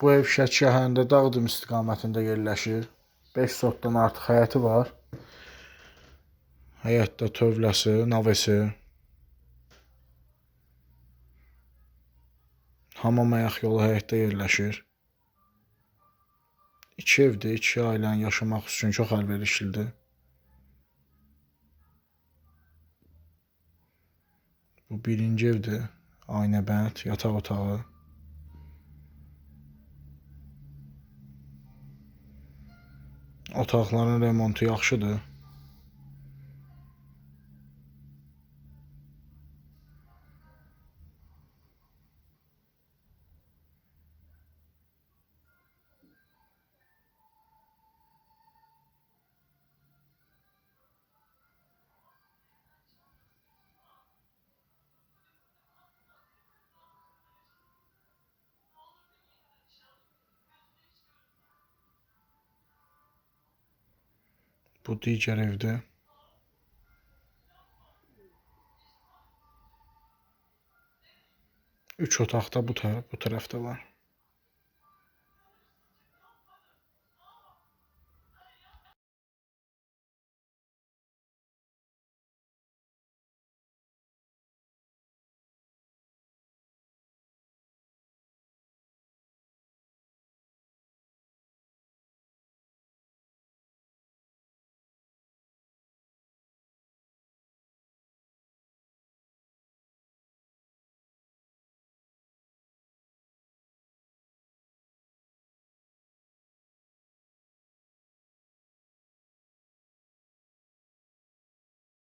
Bu ev Şəki şəhərində Dağdım istiqamətində yerləşir. 5 sotdan artıq həyəti var. Həyətdə tövləsi, navesi. Hamam ayaq yolu həyətdə yerləşir. İki evdir, iki ailənin yaşamaq üçün çox əlverişlidir. Bu birinci evdir. Aynəbənd, yataq otağı. Otaqların remontu yaxşıdır. Bu digər evdir. Üç otaq da bu, tər bu tərəfdə var.